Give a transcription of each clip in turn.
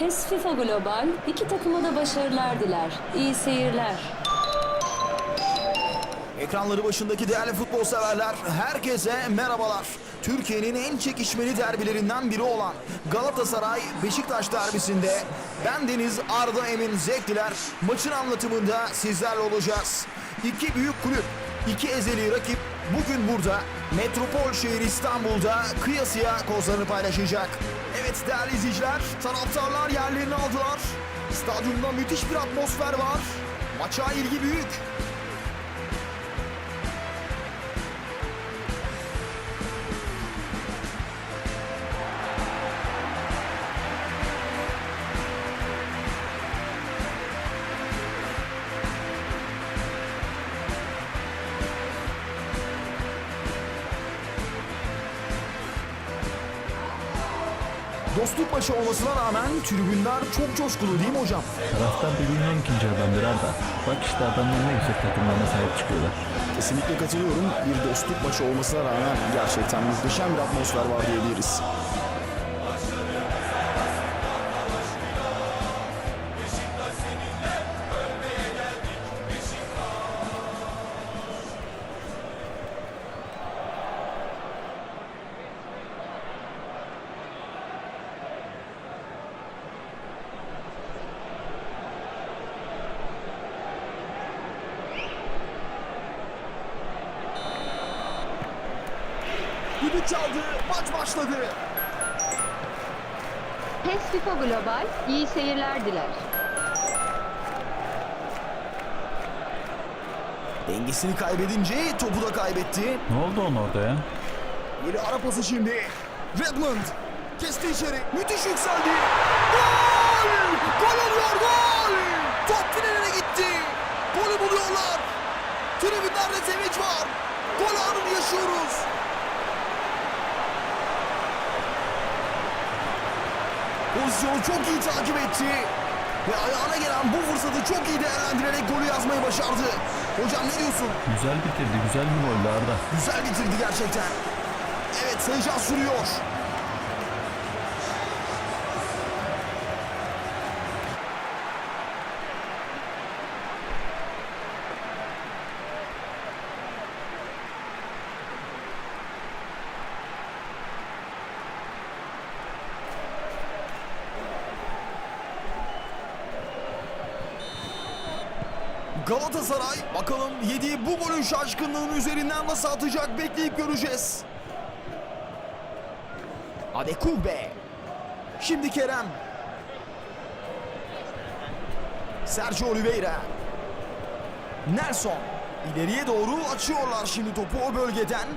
PES FIFA Global iki takıma da başarılar diler. İyi seyirler. Ekranları başındaki değerli futbol severler, herkese merhabalar. Türkiye'nin en çekişmeli derbilerinden biri olan Galatasaray Beşiktaş derbisinde ben Deniz Arda Emin Zevkliler maçın anlatımında sizlerle olacağız. İki büyük kulüp, iki ezeli rakip bugün burada metropol şehir İstanbul'da kıyasıya kozlarını paylaşacak. Evet değerli izleyiciler, taraftarlar yerlerini aldılar. Stadyumda müthiş bir atmosfer var. Maça ilgi büyük. Olmasına rağmen tribünler çok coşkulu değil mi hocam? Taraftar birbirinin ikinci adamdır Arda. Bak işte adamlar ne güzel takımlarına sahip çıkıyorlar. Kesinlikle katılıyorum. Bir dostluk maçı olmasına rağmen gerçekten muhteşem bir atmosfer var diyebiliriz. Çaldı, maç başladı. PES FIFA Global iyi seyirler diler. Dengesini kaybedince topu da kaybetti. Ne oldu ona orada ya? Yeni ara pası şimdi. Redmond kesti içeri. Müthiş yükseldi. Gol! Gol oluyor gol! Top finale gitti. Golü buluyorlar. Tribünlerde sevinç var. Gol anını yaşıyoruz. Pozisyonu çok iyi takip etti. Ve ayağına gelen bu fırsatı çok iyi değerlendirerek golü yazmayı başardı. Hocam ne diyorsun? Güzel bitirdi. Güzel bir goldü Arda. Güzel bitirdi gerçekten. Evet heyecan sürüyor. Galatasaray bakalım yediği bu golün şaşkınlığının üzerinden nasıl atacak bekleyip göreceğiz. Adekugbe. Şimdi Kerem. Sergio Oliveira. Nelson. İleriye doğru açıyorlar şimdi topu o bölgeden.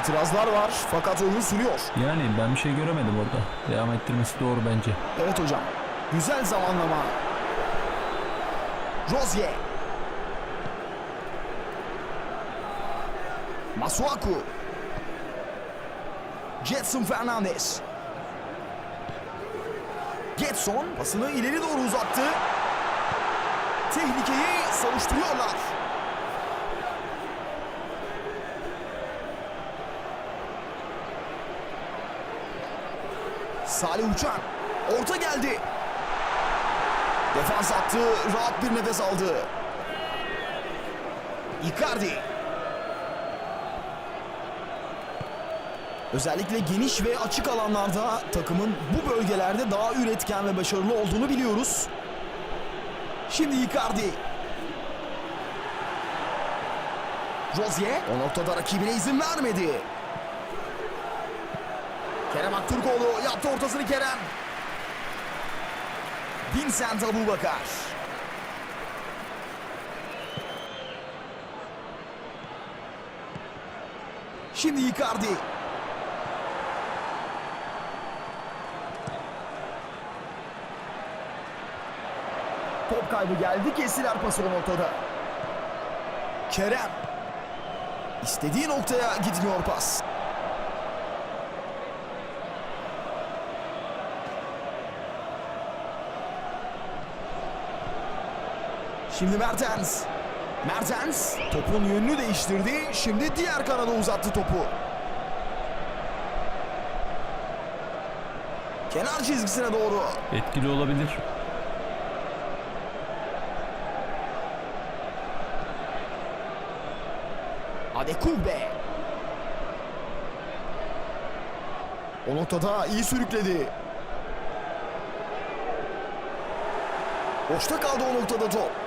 İtirazlar var fakat oyun sürüyor. Yani ben bir şey göremedim orada. Devam ettirmesi doğru bence. Evet hocam. Güzel zamanlama. Rozier. Masuaku. Jetson Fernandez. Getson pasını ileri doğru uzattı. Tehlikeyi savuşturuyorlar. Salih Uçan. Orta geldi. Defans attı. Rahat bir nefes aldı. Icardi. Özellikle geniş ve açık alanlarda takımın bu bölgelerde daha üretken ve başarılı olduğunu biliyoruz. Şimdi Icardi. Rozier o noktada rakibine izin vermedi. Kerem Aktürkoğlu yaptı ortasını Kerem. Vincent Abubakar. Şimdi Icardi. Top kaybı geldi. Kestiler pası o noktada. Kerem. İstediği noktaya gitmiyor pas. Şimdi Mertens. Mertens topun yönünü değiştirdi. Şimdi diğer kanada uzattı topu. Kenar çizgisine doğru. Etkili olabilir. Adekugbe. O noktada iyi sürükledi. Boşta kaldı o noktada top.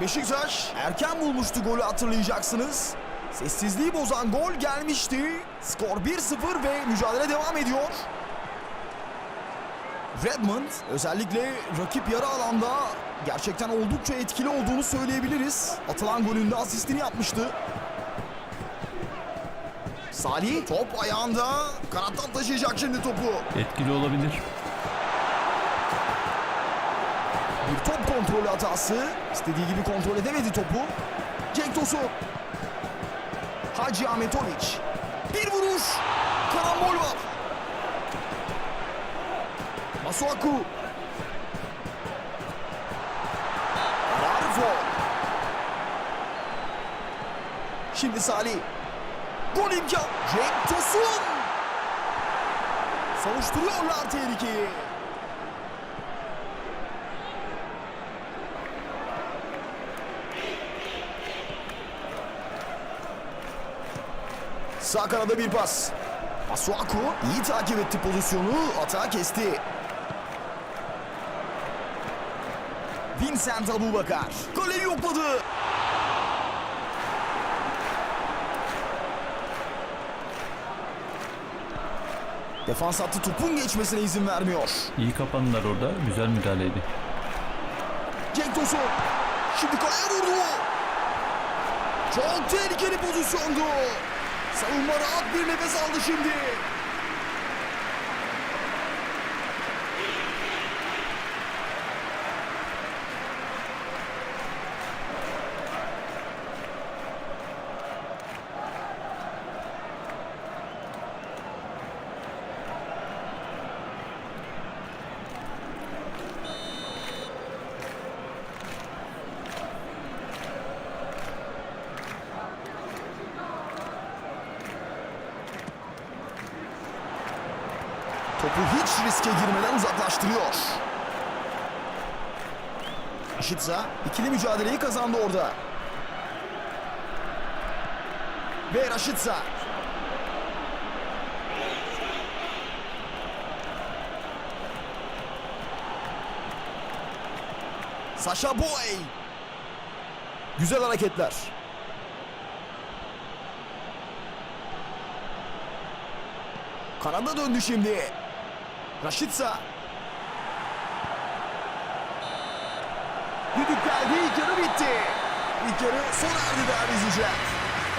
Beşiktaş erken bulmuştu golü hatırlayacaksınız. Sessizliği bozan gol gelmişti. Skor 1-0 ve mücadele devam ediyor. Redmond özellikle rakip yarı alanda gerçekten oldukça etkili olduğunu söyleyebiliriz. Atılan golünde asistini yapmıştı. Salih top ayağında kanattan taşıyacak şimdi topu. Etkili olabilir. Bir top kontrolü hatası. İstediği gibi kontrol edemedi topu. Cenk Tosun. Hacı Ahmetoviç. Bir vuruş. Karambol var. Masuaku. Faul. Şimdi Salih. Gol imkan. Cenk Tosun. Savuşturuyorlar tehlikeyi. Sağ kanada bir pas. Masuaku iyi takip etti pozisyonu. Atağı kesti. Vincent Abubakar. Kaleyi yokladı. Defans hattı topun geçmesine izin vermiyor. İyi kapandılar orada. Güzel müdahaleydi. Cenk Tosun. Şimdi kaleye vurdu. Çok tehlikeli pozisyondu. Savunma rahat bir nefes aldı şimdi. Topu hiç riske girmeden uzaklaştırıyor. Raşitsa ikili mücadeleyi kazandı orada. Ve Raşitsa. Sasha Boy. Güzel hareketler. Kanada döndü şimdi. Raşitsa. Düdük geldi. İlk yarı bitti. İlk yarı sona erdi değerli izleyiciler.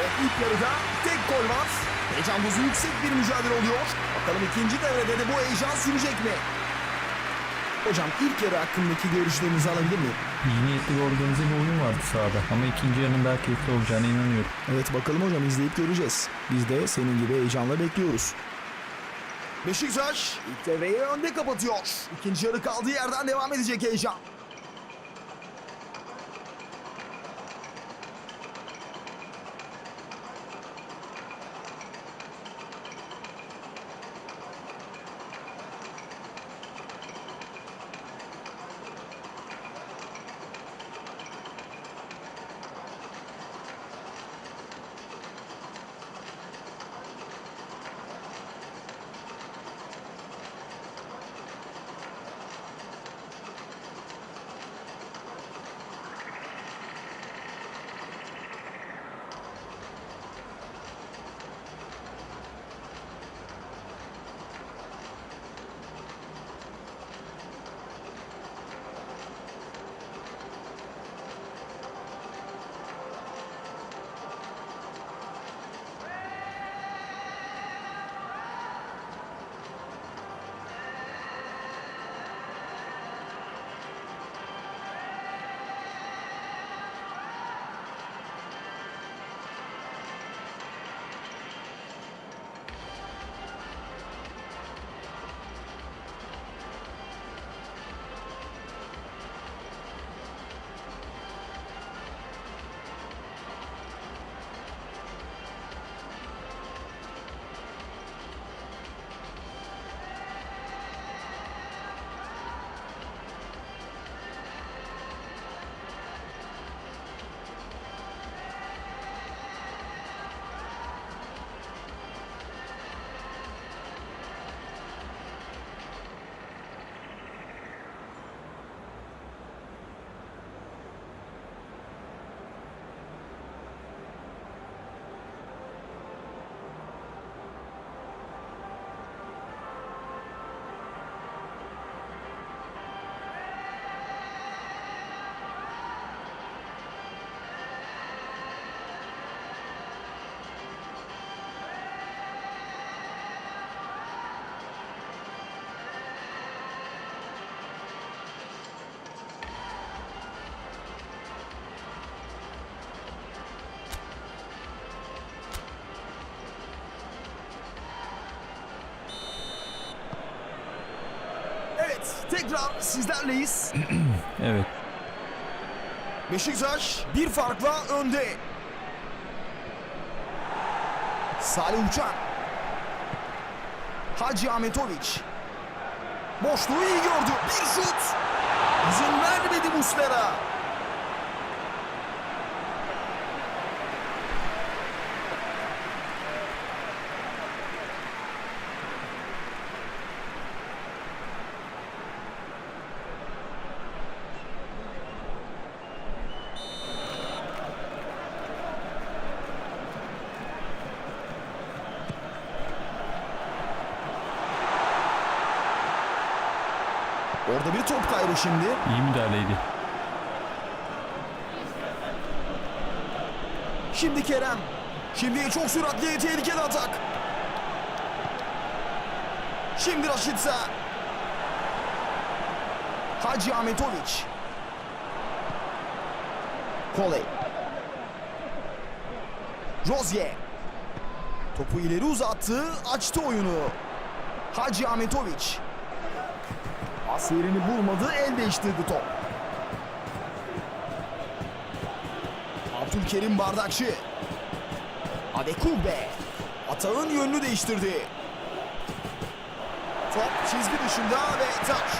O ilk yarıda tek gol var. Heyecan dozu yüksek bir mücadele oluyor. Bakalım ikinci devrede de bu heyecan sürecek mi? Hocam ilk yarı hakkındaki görüşlerinizi alabilir miyim? İyi niyetli ve organize bir oyun vardı sahada. Ama ikinci yarının daha keyifli olacağına inanıyorum. Evet bakalım hocam izleyip göreceğiz. Biz de senin gibi heyecanla bekliyoruz. Beşiktaş ilk devreyi önde kapatıyor. İkinci yarı kaldığı yerden devam edecek heyecan. Tekrar sizlerleyiz. Evet. Beşiktaş bir farkla önde. Salih Uçan. Hacı Ahmetoviç. Boşluğu iyi gördü. Bir şut. İzin vermedi Muslera. Orada bir top kaybı şimdi. iyi müdahaleydi. Şimdi Kerem. Şimdi çok süratli tehlikeli atak. Şimdi Raşitsa. Hacı Ahmetoviç. Koley. Rozier. Topu ileri uzattı, açtı oyunu. Hacı Ahmetoviç. Pas yerini bulmadı, el değiştirdi top. Abdülkerim Bardakçı. Adekugbe. Atağın yönünü değiştirdi. Top çizgi dışında ve taç.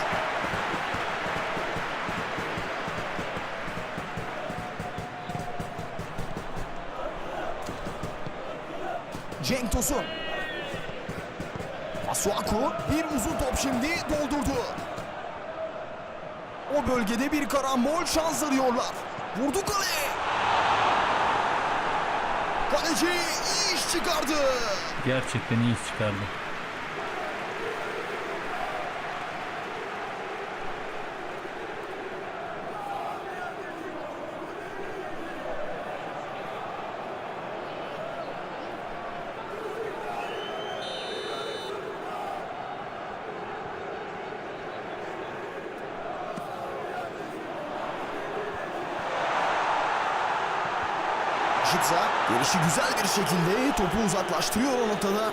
Cenk Tosun. Masuaku bir uzun top şimdi doldurdu. O bölgede bir karambol şans arıyorlar. Vurdu kaleye. Kaleci iyi iş çıkardı. Gerçekten iyi iş çıkardı. Şitsa gelişi güzel bir şekilde topu uzaklaştırıyor o noktada.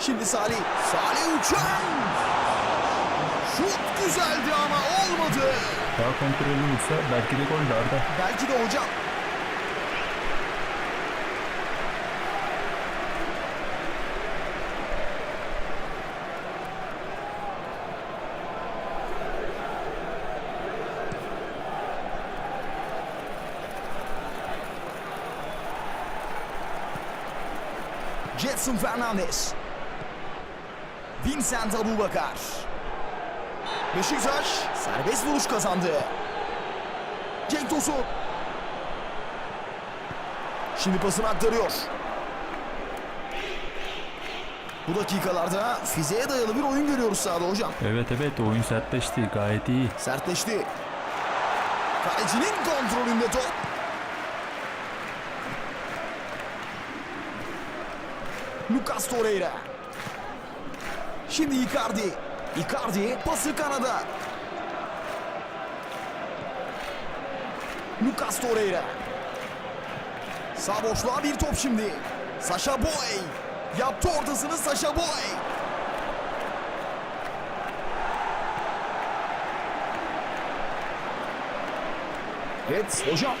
Şimdi Salih. Salih Uçan. Şut güzeldi ama olmadı. Daha kontrollü olsa belki de gol Arda. Belki de hocam. Jetson Fernandez. Vincent Abubakar. Beşiktaş serbest vuruş kazandı. Cenk Tosun. Şimdi pasını aktarıyor. Bu dakikalarda fiziğe dayalı bir oyun görüyoruz sahada hocam. Evet evet oyun sertleşti gayet iyi. Sertleşti. Kalecinin kontrolünde top. Lucas Torreira. Şimdi Icardi. Icardi pası kanada. Lucas Torreira. Sağ boşluğa bir top şimdi. Sasha Boy. Yaptı ortasını Sasha Boy. Evet hocam.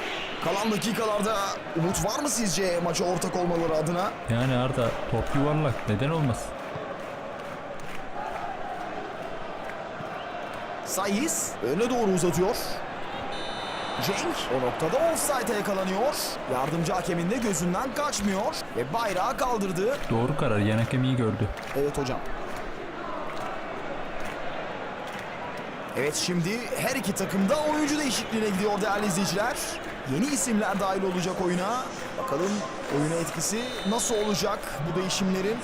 Kalan dakikalarda umut var mı sizce maça ortak olmaları adına? Yani Arda top yuvarlak neden olmaz? Sayis öne doğru uzatıyor. Cenk o noktada offside'e yakalanıyor. Yardımcı hakemin de gözünden kaçmıyor ve bayrağı kaldırdı. Doğru karar yan hakem iyi gördü. Evet hocam. Evet şimdi her iki takım da oyuncu değişikliğine gidiyor değerli izleyiciler. Yeni isimler dahil olacak oyuna. Bakalım oyuna etkisi nasıl olacak bu değişimlerin?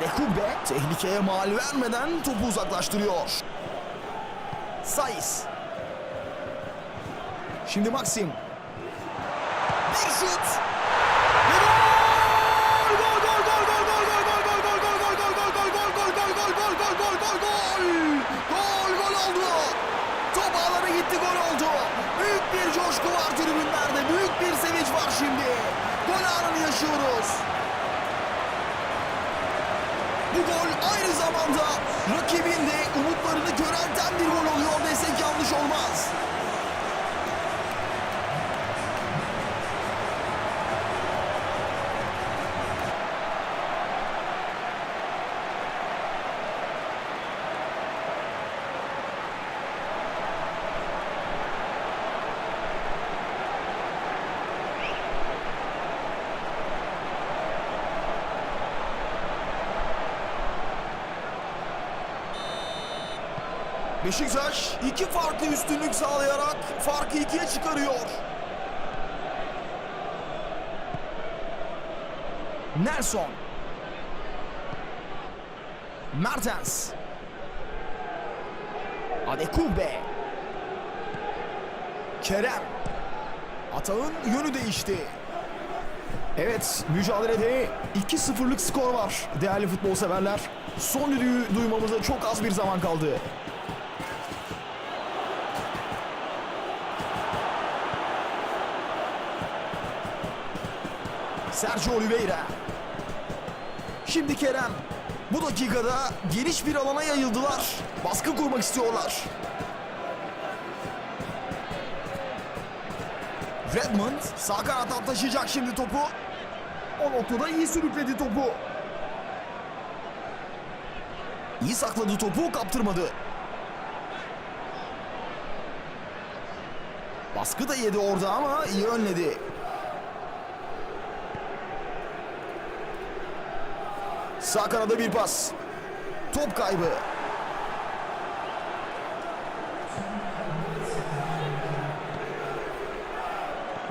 Rekube tehlikeye mal vermeden topu uzaklaştırıyor. Sayis. Şimdi Maxim. Bir şut. Büyük bir sevinç var şimdi. Gol anını yaşıyoruz. Bu gol aynı zamanda rakibin de umutlarını körelten bir gol oluyor desek yanlış olmaz. Beşiktaş iki farklı üstünlük sağlayarak farkı ikiye çıkarıyor. Nelson. Mertens. Adekugbe. Kerem. Atağın yönü değişti. Evet mücadelede 2-0'lık skor var değerli futbol severler. Son düdüğü duymamıza çok az bir zaman kaldı. Sergio Oliveira. Şimdi Kerem. Bu dakikada geniş bir alana yayıldılar. Baskı kurmak istiyorlar. Redmond sağ kanattan taşıyacak şimdi topu. O noktada iyi sürükledi topu. İyi sakladı topu kaptırmadı. Baskı da yedi orada ama iyi önledi. Sağ kanada bir pas. Top kaybı.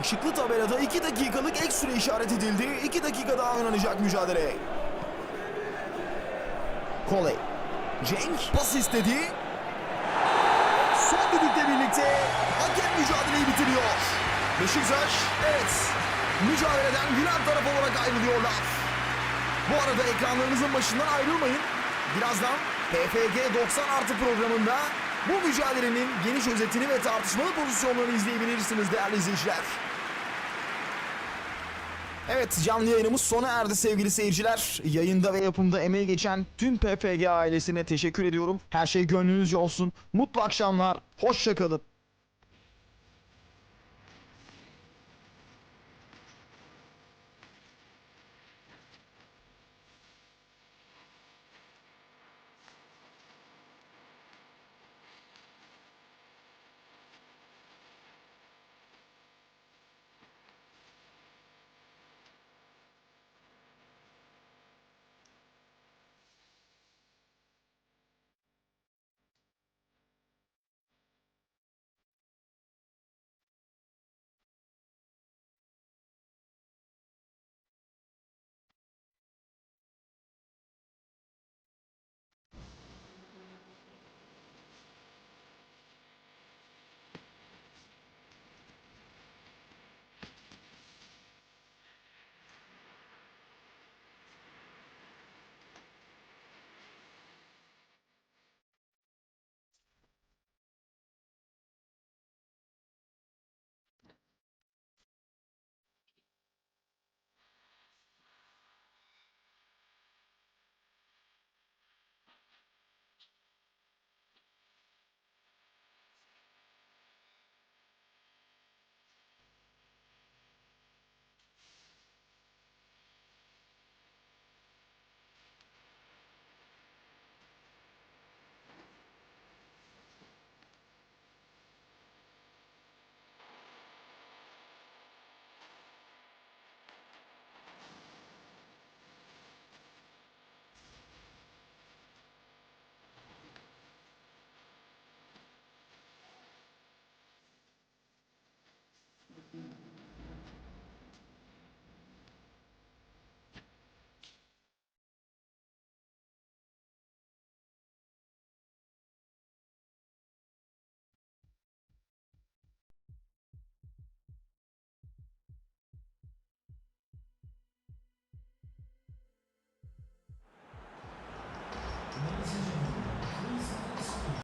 Işıklı tabelada 2 dakikalık ek süre işaret edildi. 2 dakika daha oynanacak mücadele. Koley. Cenk pas istedi. Son düdükle birlikte hakem mücadeleyi bitiriyor. Beşiktaş evet mücadeleden gülen taraf olarak ayrılıyorlar. Bu arada ekranlarınızın başından ayrılmayın. Birazdan PFG 90 artı programında bu mücadelenin geniş özetini ve tartışmalı pozisyonlarını izleyebilirsiniz değerli izleyiciler. Evet canlı yayınımız sona erdi sevgili seyirciler. Yayında ve yapımda emeği geçen tüm PFG ailesine teşekkür ediyorum. Her şey gönlünüzce olsun. Mutlu akşamlar. Hoşçakalın.